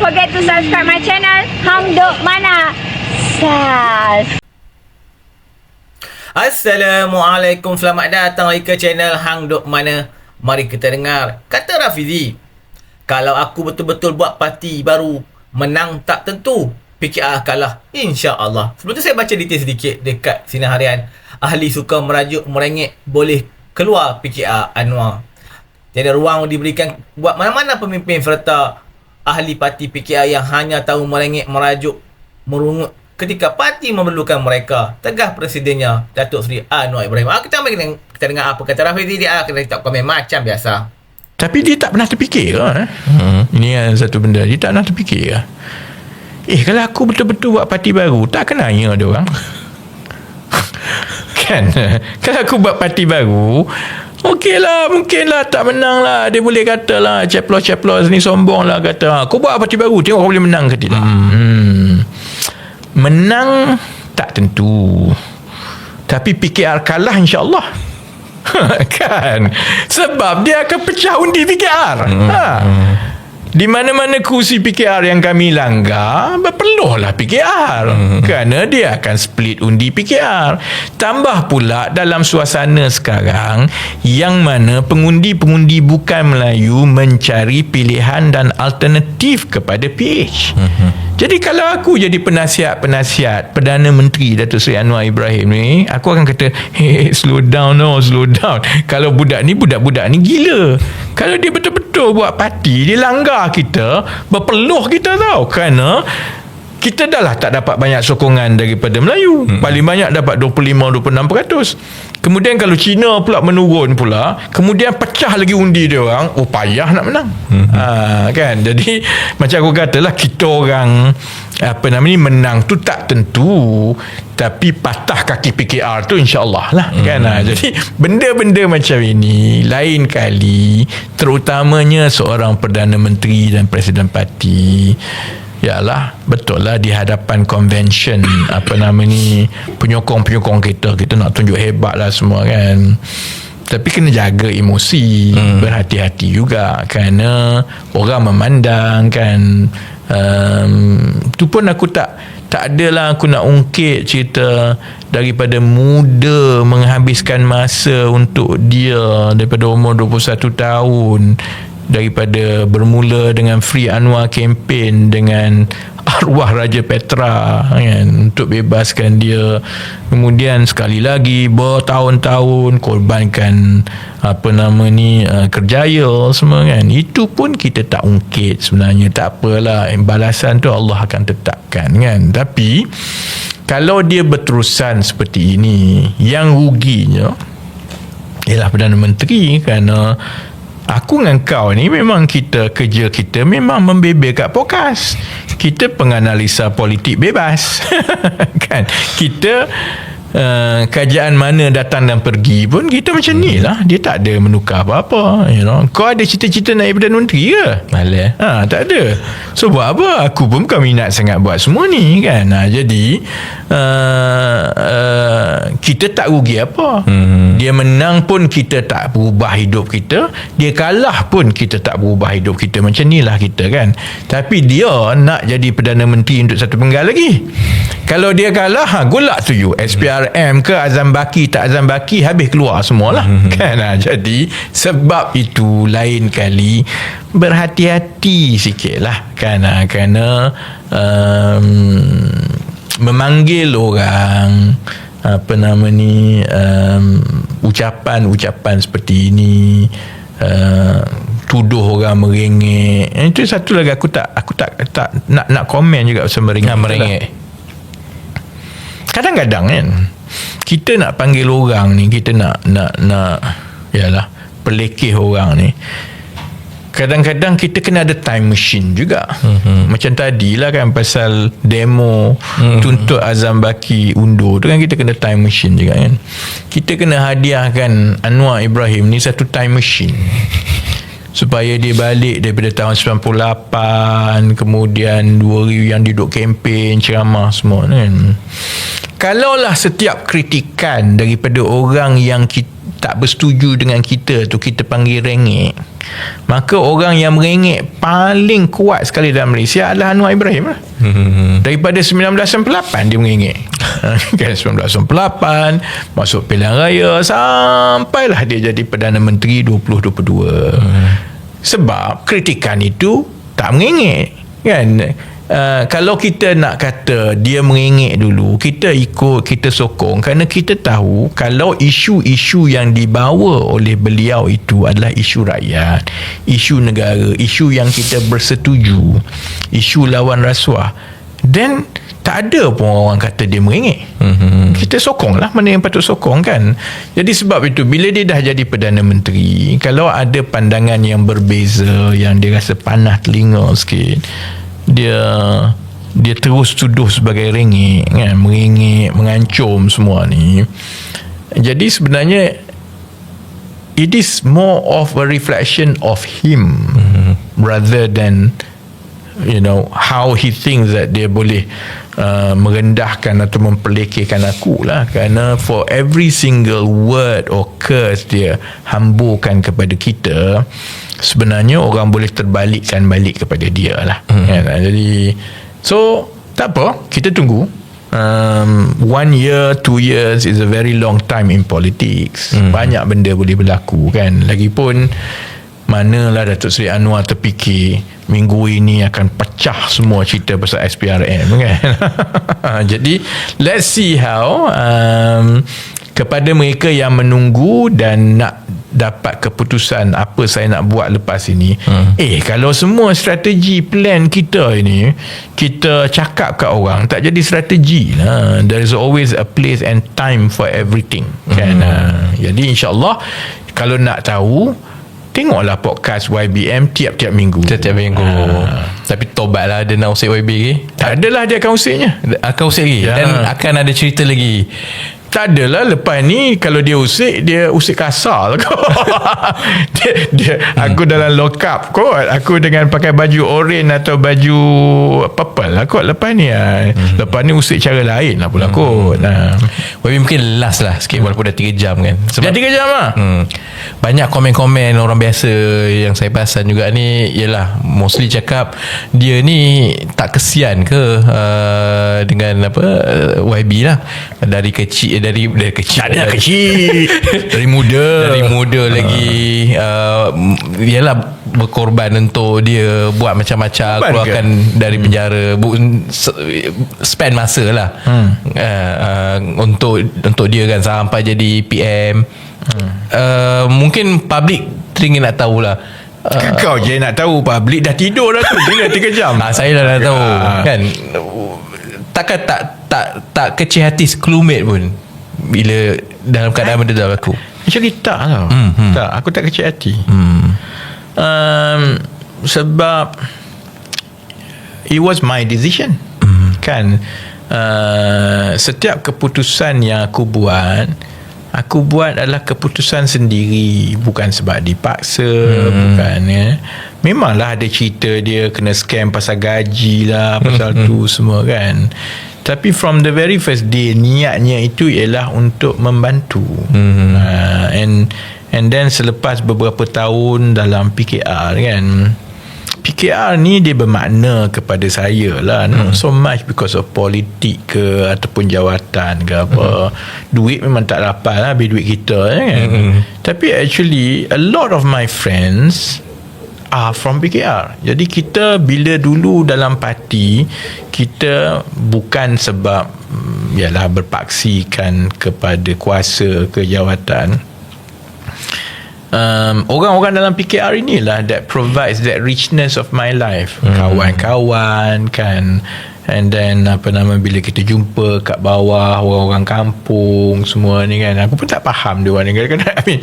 forget to subscribe my channel Hang Duk Mana. Sas. Assalamualaikum. Selamat datang lagi ke channel Hang Duk Mana. Mari kita dengar Kata Rafizi. Kalau aku betul-betul buat parti baru Menang tak tentu. PKR kalah. InsyaAllah. Sebelum tu saya baca detail sedikit Dekat sinar harian. Ahli suka merajuk merengek Boleh keluar PKR Anwar. Tiada ruang diberikan Buat mana-mana pemimpin serta Ahli parti PKR yang hanya tahu merengek Merajuk Merungut ketika parti memerlukan mereka tegah presidennya Datuk Seri Anwar Ibrahim ah, kita, dengar, kita dengar apa kata Rafizi dia ah, kita tak komen macam biasa Tapi dia tak pernah terfikir ke? Eh? Hmm. Ini yang satu benda. Dia tak pernah terfikir ke? Eh, kalau aku betul-betul buat parti baru, tak kena nanya dia orang. kan? Kalau aku buat parti baru, okey lah, mungkin lah tak menang lah. Dia boleh kata lah, ceplos-ceplos ni sombong lah kata. Aku buat parti baru, tengok aku boleh menang ke tidak. Hmm. Menang tak tentu. Tapi PKR kalah insyaAllah. kan? Sebab dia akan pecah undi PKR. Hmm. Ha. Di mana-mana kursi PKR yang kami langgar, berpeluhlah PKR. Hmm. Kerana dia akan split undi PKR. Tambah pula dalam suasana sekarang, yang mana pengundi-pengundi bukan Melayu mencari pilihan dan alternatif kepada PH. Hmm. Jadi kalau aku jadi penasihat-penasihat Perdana Menteri Datuk Seri Anwar Ibrahim ni Aku akan kata Hey slow down no Slow down Kalau budak ni Budak-budak ni gila Kalau dia betul-betul buat parti Dia langgar kita Berpeluh kita tau Kerana kita dah lah tak dapat banyak sokongan daripada Melayu. Hmm. Paling banyak dapat 25-26%. Kemudian kalau Cina pula menurun pula, kemudian pecah lagi undi dia orang, oh payah nak menang. Hmm. Ha, kan? Jadi macam aku katalah kita orang apa nama ni menang tu tak tentu tapi patah kaki PKR tu insyaallah lah hmm. kan ha, jadi benda-benda macam ini lain kali terutamanya seorang perdana menteri dan presiden parti Yalah Betul lah Di hadapan convention Apa nama ni Penyokong-penyokong kita Kita nak tunjuk hebat lah semua kan. Tapi kena jaga emosi hmm. Berhati-hati juga Kerana Orang memandang kan. Um, Tu pun aku tak Tak adalah aku nak ungkit cerita Daripada muda Menghabiskan masa Untuk dia Daripada umur 21 tahun daripada bermula dengan Free Anwar campaign dengan arwah Raja Petra kan untuk bebaskan dia. Kemudian sekali lagi bertahun-tahun korbankan apa nama ni uh, kerjaya semua kan. Itu pun kita tak ungkit sebenarnya tak apalah. Balasan tu Allah akan tetapkan kan. Tapi kalau dia berterusan seperti ini yang ruginya ialah Perdana Menteri kerana Aku dengan kau ni memang kita kerja kita memang membebel kat podcast. Kita penganalisa politik bebas. kan? Kita uh, kajian mana datang dan pergi pun kita macam ni lah. Dia tak ada menukar apa-apa you know. Kau ada cita-cita naik Perdana Menteri ke? malah ha, tak ada. So buat apa? Aku pun bukan minat sangat buat semua ni kan? Ha, jadi uh, uh, kita tak rugi apa. Hmm. dia menang pun kita tak berubah hidup kita. Dia kalah pun kita tak berubah hidup kita. Macam ni lah kita kan? Tapi dia nak jadi Perdana Menteri untuk satu penggal lagi. Kalau dia kalah ha, good luck to you. SPR RM ke Azam Baki tak Azam Baki habis keluar semualah mm-hmm. kan ha? jadi sebab itu lain kali berhati-hati sikit lah kan ha? kerana um, memanggil orang apa nama ni um, ucapan-ucapan seperti ini uh, tuduh orang merengek itu satu lagi aku tak aku tak tak nak nak komen juga pasal merengek merengek kadang-kadang kan kita nak panggil orang ni kita nak nak nak yalah pelekeh orang ni kadang-kadang kita kena ada time machine juga mm-hmm. macam tadi lah kan pasal demo mm-hmm. tuntut Azam Baki undur tu kan kita kena time machine juga kan kita kena hadiahkan Anwar Ibrahim ni satu time machine supaya dia balik daripada tahun 98 kemudian dua yang duduk kempen ceramah semua kan kalaulah setiap kritikan daripada orang yang kita tak bersetuju dengan kita tu kita panggil rengek maka orang yang merengek paling kuat sekali dalam Malaysia adalah Anwar Ibrahim lah. Hmm. daripada 1998 dia merengek kan? 1998 masuk pilihan raya sampailah dia jadi Perdana Menteri 2022 Hmm. sebab kritikan itu tak merengek kan? Uh, kalau kita nak kata dia merengek dulu kita ikut kita sokong kerana kita tahu kalau isu-isu yang dibawa oleh beliau itu adalah isu rakyat isu negara isu yang kita bersetuju isu lawan rasuah. Then tak ada pun orang kata dia merengek mm-hmm. kita sokong lah mana yang patut sokong kan jadi sebab itu bila dia dah jadi Perdana Menteri kalau ada pandangan yang berbeza yang dia rasa panah telinga sikit dia dia terus tuduh sebagai rengek kan merengek mengancam semua ni jadi sebenarnya it is more of a reflection of him mm-hmm. rather than you know how he thinks that dia boleh uh, merendahkan atau memperlekehkan aku lah kerana for every single word or curse dia hamburkan kepada kita sebenarnya orang boleh terbalikkan balik kepada dia lah hmm. kan? jadi so tak apa kita tunggu um, one year two years is a very long time in politics hmm. banyak benda boleh berlaku kan lagipun manalah Datuk Seri Anwar terfikir minggu ini akan pecah semua cerita pasal SPRM kan jadi let's see how um, kepada mereka yang menunggu dan nak dapat keputusan apa saya nak buat lepas ini hmm. eh kalau semua strategi plan kita ini kita cakap kat orang tak jadi strategi lah. there is always a place and time for everything kan hmm. jadi insyaAllah kalau nak tahu Tengoklah podcast YBM tiap-tiap minggu. Tiap-tiap minggu. Ha. Tapi tobatlah dia nak usik YB lagi. Tak adalah dia akan usiknya. Akan usik lagi. Ya. Dan akan ada cerita lagi. Tak adalah lepas ni kalau dia usik dia usik kasar lah kot. dia, dia hmm. aku dalam lock up kot. Aku dengan pakai baju orange atau baju purple lah kot lepas ni lah. Hmm. Lepas ni usik cara lain lah pula hmm. kot. Nah. YB mungkin last lah sikit walaupun dah 3 jam kan. Sebab, dah 3 jam lah. Hmm, banyak komen-komen orang biasa yang saya perasan juga ni ialah mostly cakap dia ni tak kesian ke uh, dengan apa YB lah dari kecil dari dari kecil. Tak ada kecil. Dari muda. Dari muda lagi uh, ialah berkorban untuk dia buat macam-macam Korban keluarkan ke? dari penjara. Bu, spend masa lah. Hmm. uh, uh, untuk untuk dia kan sampai jadi PM hmm. uh, mungkin public teringin nak tahulah uh, Kau je nak tahu Public dah tidur dah tu. Dia dah 3 jam. Ah, saya dah, dah tahu Ah. kan. Takkan tak tak tak kecil hati sekelumit pun bila dalam keadaan benda dah berlaku? Actually tak tau Hmm, hmm. Tak Aku tak kecil hati. Hmm. um, Sebab It was my decision. Hmm. Kan? Uh, Setiap keputusan yang aku buat Aku buat adalah keputusan sendiri. Bukan sebab dipaksa hmm. Bukan ya. Memanglah ada cerita dia Kena scam pasal gaji lah Pasal Hmm, tu semua kan Tapi from the very first day Niatnya itu ialah Untuk membantu. Hmm. uh, And And then selepas beberapa tahun Dalam PKR kan PKR ni dia bermakna kepada saya lah not so much because of politik ke ataupun jawatan ke apa. Duit memang tak dapat lah habis duit kita kan? Tapi actually a lot of my friends are from PKR jadi kita bila dulu dalam parti kita bukan sebab mm, yalah berpaksikan kepada kuasa ke jawatan um, orang-orang dalam PKR inilah that provides that richness of my life. Hmm. kawan-kawan kan. And then apa nama bila kita jumpa kat bawah orang-orang kampung semua ni kan. Aku pun tak faham dia orang ni. Kadang-kadang I mean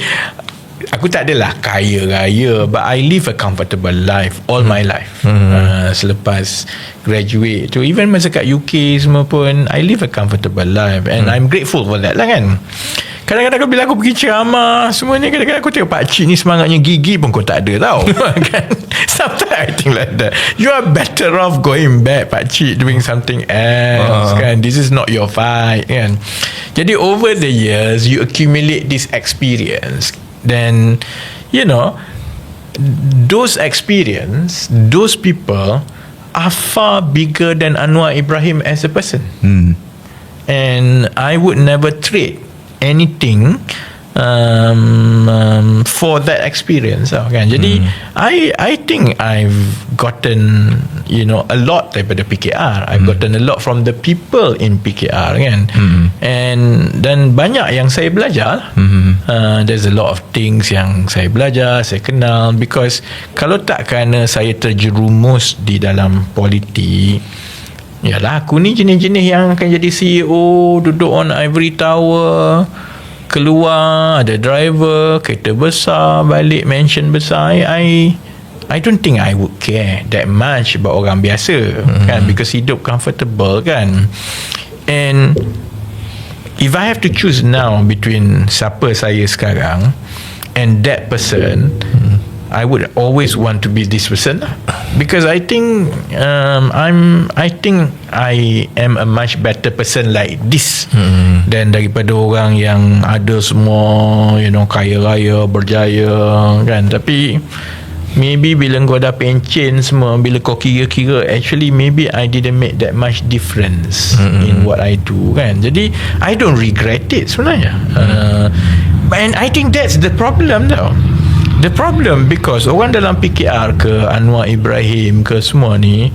aku tak adalah kaya raya but I live a comfortable life all my life hmm. uh, selepas graduate tu even masa kat UK semua pun I live a comfortable life and hmm. I'm grateful for that lah kan Kadang-kadang bila aku pergi ceramah Semua ni kadang-kadang aku tengok Pakcik ni semangatnya gigi pun kau tak ada tau kan? Sometimes I think like that You are better off going back Pakcik doing something else Ah. kan This is not your fight kan Jadi over the years You accumulate this experience Then You know Those experience Those people Are far bigger than Anwar Ibrahim as a person. And I would never trade anything um, um, for that experience tau, kan? Jadi I I think I've gotten you know a lot daripada PKR I've gotten a lot from the people in PKR kan? And dan banyak yang saya belajar. Uh, there's a lot of things yang saya belajar saya kenal. Because kalau tak kerana saya terjerumus di dalam politik Yalah aku ni jenis-jenis yang akan jadi CEO Duduk on ivory tower Keluar Ada driver Kereta besar Balik mansion besar. I I, I don't think I would care That much About orang biasa Kan? Because hidup comfortable kan? And If I have to choose now Between Siapa saya sekarang And that person I would always want to be this person because I think um, I'm I think I am a much better person like this hmm. than daripada orang yang ada semua you know kaya raya berjaya kan? Tapi maybe bila kau dah pencen semua bila kau kira-kira actually maybe I didn't make that much difference hmm. in what I do kan? Jadi I don't regret it sebenarnya. Uh, and I think that's the problem tau The problem because orang dalam PKR ke Anwar Ibrahim ke semua ni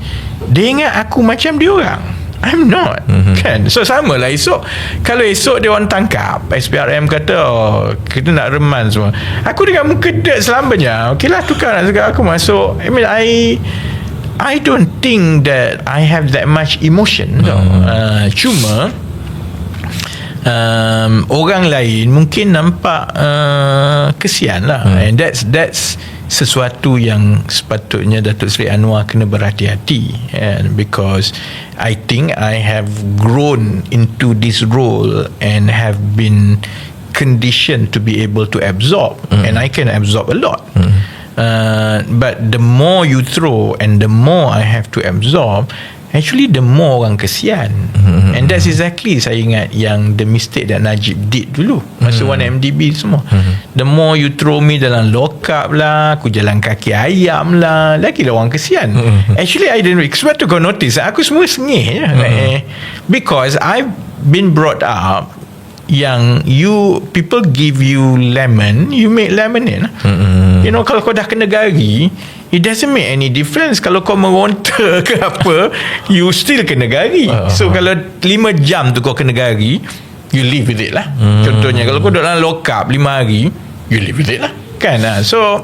dia ingat aku macam dia orang. I'm not mm-hmm. Kan So sama lah esok Kalau esok dia orang tangkap SPRM kata oh, Kita nak reman semua Aku dengan muka dek selamanya Okay lah tukar nak segala aku masuk I mean I I don't think that I have that much emotion mm-hmm. uh, Cuma um, orang lain mungkin nampak uh, kesian lah hmm. and that's that's sesuatu yang sepatutnya Datuk Seri Anwar kena berhati-hati and because I think I have grown into this role and have been conditioned to be able to absorb mm. and I can absorb a lot mm. Uh, but the more you throw and the more I have to absorb actually the more orang kesian mm-hmm. and that's exactly saya ingat yang the mistake that Najib did dulu masa mm-hmm. 1MDB semua mm-hmm. the more you throw me dalam lock up lah aku jalan kaki ayam lah lagi lah orang kesian mm-hmm. actually I didn't sebab tu kau notice aku semua sengih je mm-hmm. because I've been brought up yang you people give you lemon you make lemonade mm-hmm. you know kalau kau dah kena gari it doesn't make any difference kalau kau meronta ke apa you still kena gari uh-huh. so kalau 5 jam tu kau kena gari you live with it lah mm. contohnya kalau kau duduk dalam lock up 5 hari you live with it lah kan lah. so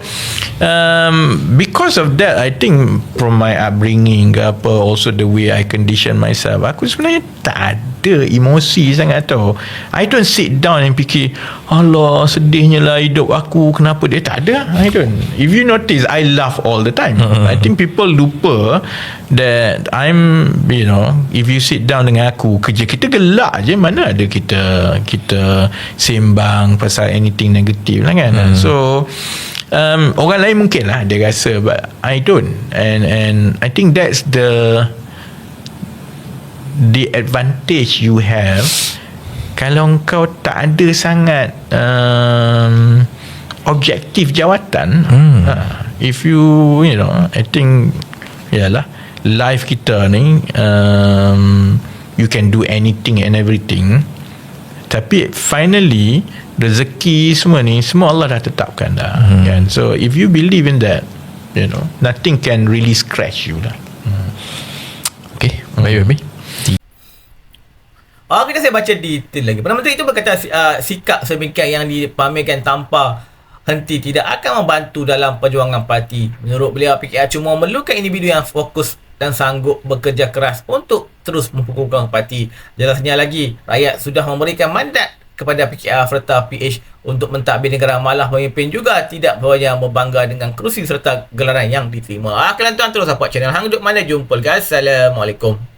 um, because of that I think from my upbringing ke apa also the way I condition myself aku sebenarnya tak ada emosi sangat tau. I don't sit down and fikir Allah sedihnya lah hidup aku. Kenapa? Dia tak ada I don't. If you notice I laugh all the time. I think people lupa that I'm you know if you sit down dengan aku kerja kita gelak je. Mana ada kita kita sembang pasal anything negatif lah kan. Hmm. so um, orang lain mungkin lah dia rasa but I don't. And and I think that's the the advantage you have kalau kau tak ada sangat um, objektif jawatan hmm. uh, if you you know I think yalah life kita ni um, you can do anything and everything. Tapi finally rezeki semua ni semua Allah dah tetapkan dah hmm. kan? So if you believe in that you know nothing can really scratch you lah. Okay Baik Babi Oh, kita saya baca detail lagi. Perdana Menteri itu berkata uh, sikap sedemikian yang dipamerkan tanpa henti tidak akan membantu dalam perjuangan parti. Menurut beliau, PKR cuma memerlukan individu yang fokus dan sanggup bekerja keras untuk terus memperkukuhkan parti. Jelasnya lagi, rakyat sudah memberikan mandat kepada PKR serta PH untuk mentadbir negara malah pemimpin juga tidak berwajah berbangga dengan kerusi serta gelaran yang diterima. Ah, kalian tuan terus support channel Hang Duk Mana. Jumpa guys. Assalamualaikum.